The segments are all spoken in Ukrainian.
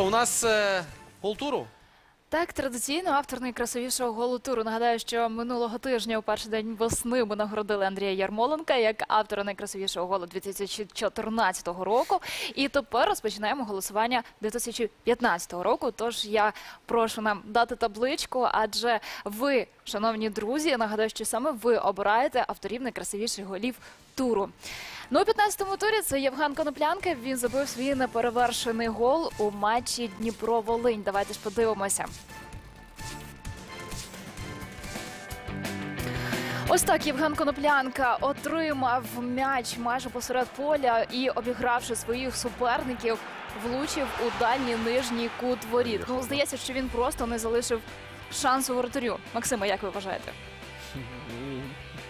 У нас е, гол-туру. Так, традиційно автор найкрасивішого голу туру. Нагадаю, що минулого тижня у перший день весни ми нагородили Андрія Ярмоленка як автора найкрасивішого голу 2014 року. І тепер розпочинаємо голосування 2015 року. Тож я прошу нам дати табличку, адже ви, шановні друзі, нагадаю, що саме ви обираєте авторів найкрасивіших голів туру. Ну, у 15-му турі це Євген Коноплянка. Він забив свій неперевершений гол у матчі Дніпро-Волинь. Давайте ж подивимося. Ось так Євген Коноплянка отримав м'яч майже посеред поля і, обігравши своїх суперників, влучив у дальній нижній кут воріт. Ну, здається, що він просто не залишив шансу воротарю. Максиме, як ви вважаєте?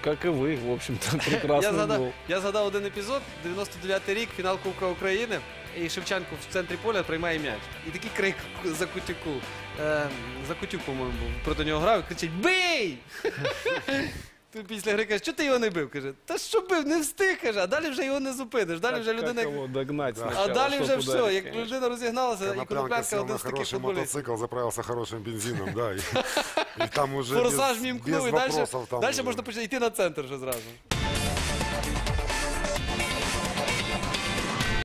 Как и вы, в общем-то, прекрасный Я згадав, гол. я згадав один епізод, 99-й рік, фінал Кубка України. І Шевченко в центрі поля приймає м'яч. І такий крик за Кутюку. Е, за Кутюк, по-моєму, проти нього грав і кричить Бий! Після гри каже, що ти його не бив? Каже, та що бив, не встиг, каже, а далі вже його не зупиниш. Далі вже людина. як- догнать А далі чтоб вже все. ударить, Як конечно. людина розігналася, і сел один на з таких хороший футболістів. мотоцикл, заправился хорошим бензином, да, и, и там уже Форсаж без, мімкнув без і далі, вопросов там далі уже. можна почати йти на центр вже зразу.